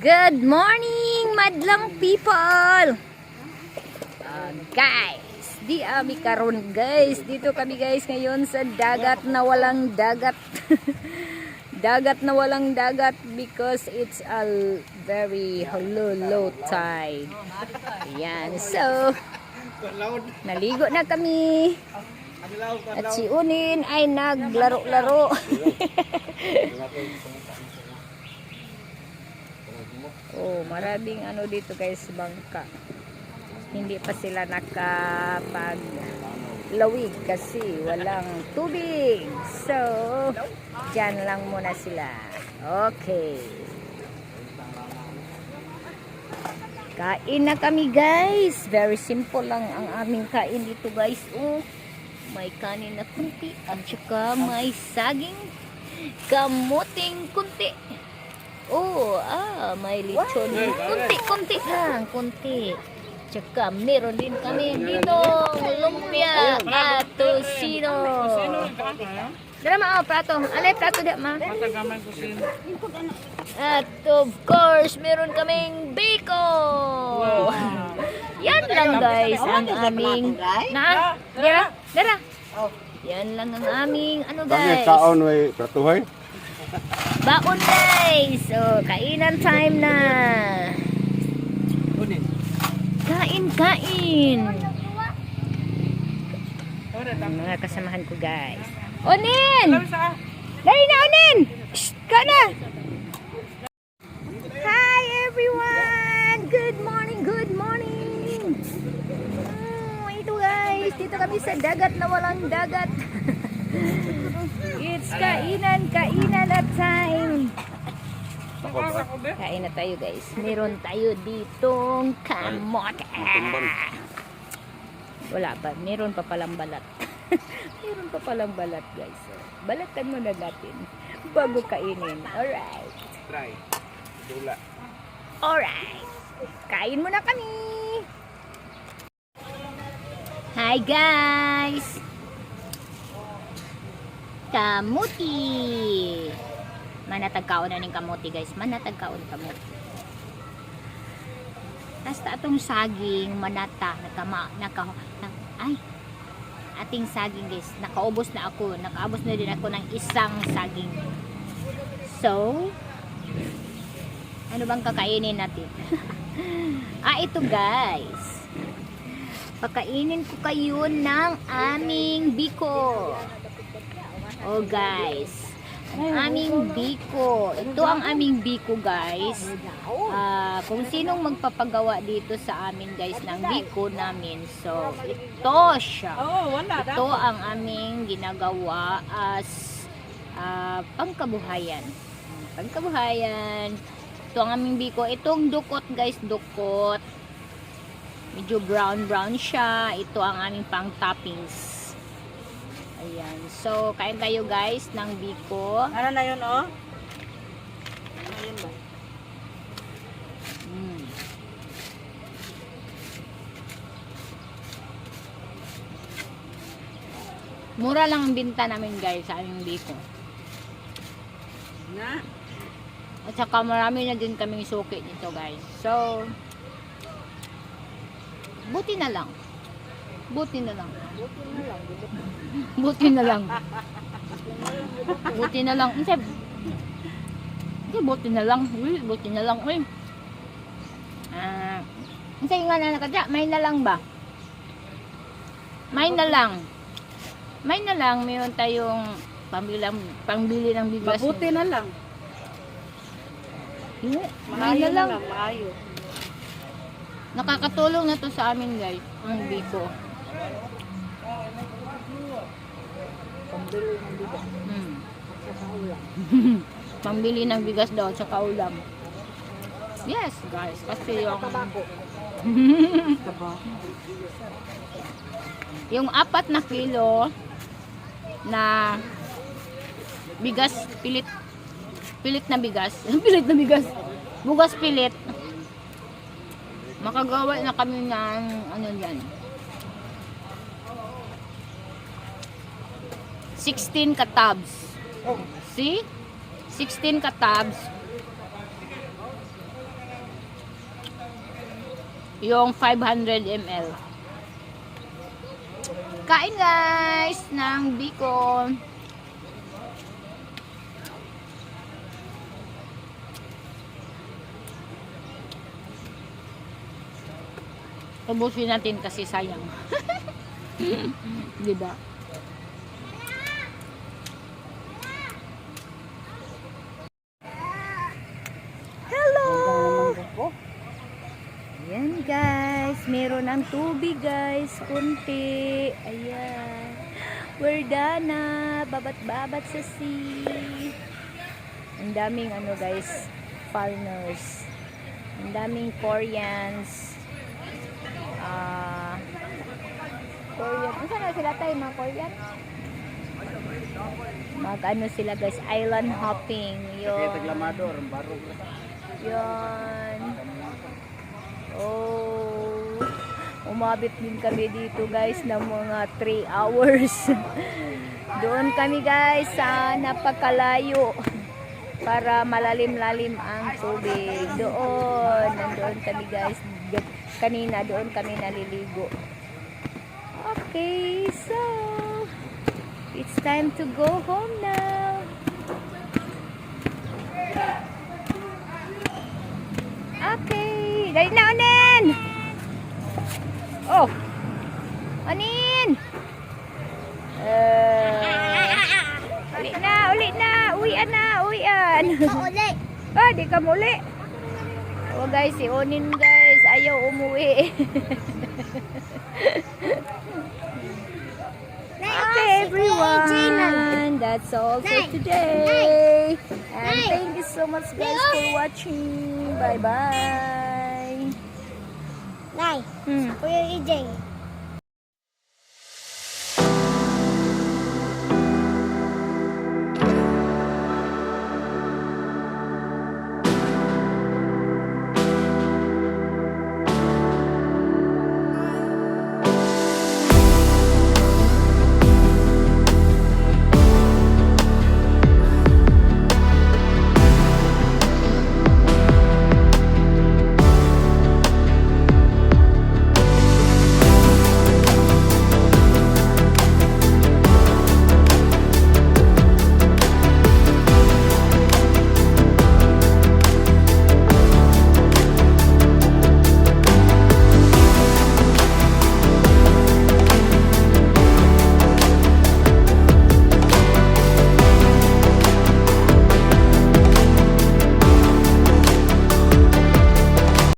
Good morning, madlang people! Ah, guys, di ami karon guys. Dito kami guys ngayon sa dagat na walang dagat. dagat na walang dagat because it's a very low, low tide. Ayan, so, naligo na kami. At si Unin ay naglaro-laro. oh, maraming ano dito guys, bangka. Hindi pa sila nakapag lawig kasi walang tubig. So, dyan lang muna sila. Okay. Kain na kami guys. Very simple lang ang aming kain dito guys. Oh, may kanin na kunti at saka may saging kamuting kunti. Oh, ah, may lechon. Kunti, kunti lang, kunti. Tsaka meron din kami dito lumpia at tosino. Dala ma, oh, prato. Alay, prato di ma. At of course, meron kaming biko. Yan lang guys, ang aming... Na? Dara? Dara? Yan lang ang aming ano Kami guys. taon may pratuhoy. Baon guys. So, kainan time na. Kain, kain. Mga kasamahan ko guys. Onin! Dali na, Onin! Shh, ka na! Hi everyone! Good morning, good morning! Oh, ito guys, dito kami sa dagat na walang dagat. It's kainan, kainan at time. Kain na tayo guys. Meron tayo ditong kamote. Wala pa. Meron pa palang balat. Meron pa palang balat guys. So, balatan muna natin bago kainin. Alright. Try. Dula. Alright. Kain muna kami. Hi guys. Kamuti. Manatagkaon na ning kamuti guys. Manatagkaon kamuti. Basta atong saging manata nakama naka na, ay ating saging guys nakaubos na ako nakaubos na din ako ng isang saging so ano bang kakainin natin ah ito guys pakainin ko kayo ng aming biko oh guys. Ang aming biko. Ito ang aming biko guys. Ah, kung sinong magpapagawa dito sa amin guys ng biko namin. So ito siya. Ito ang aming ginagawa as ah, pangkabuhayan. Pangkabuhayan. Ito ang aming biko. Itong dukot guys dukot. Medyo brown brown siya. Ito ang aming pang toppings ayan so kain tayo guys ng biko Ano na yun, oh? Ano yun ba? Mm. Mura lang ang binta namin guys sa aming biko. Na? At saka marami na din kaming suki nito guys. So, buti na lang. Buti na lang. Buti na lang. buti na lang. Kasi, kasi buti na lang. Uy, buti na lang. Uy. Ah, kasi nga na nakadya, may na lang ba? May na lang. May na lang, mayroon tayong pambili, pambili ng bigas. Mabuti na lang. Hindi, may na lang. maayo. Nakakatulong na to sa amin guys, ang biko. Hmm. Pambili ng bigas daw at saka ulam. Yes, guys. Kasi yung... yung apat na kilo na bigas pilit pilit na bigas pilit na bigas bugas pilit makagawa na kami ng ano yan 16 katabs. See? 16 katabs. Yung 500 ml. Kain guys ng bacon. Ubusin natin kasi sayang. 'Di ba? Meron ng tubig guys, kunti. Ayan. We're done na. Babat-babat sa sea. Ang daming ano guys, foreigners. Ang daming Koreans. Ah, Korean. Ano na sila tayo mga Korean? Mag ano sila guys, island hopping. Yun. Yun. Umabot din kami dito guys ng mga 3 hours. Doon kami guys sa napakalayo para malalim-lalim ang tubig. Doon, nandoon kami guys. Kanina doon kami naliligo. Okay, so it's time to go home now. Okay, dali na unin. Oh. Anin. Uh, uli na, uli na. Uwian na, uwian. Uli. Ah, di ka muli. Oh guys, si Onin guys, ayaw umuwi. okay everyone, that's all for today. And thank you so much guys for watching. Bye bye. Nay, Hmm. Kuya EJ,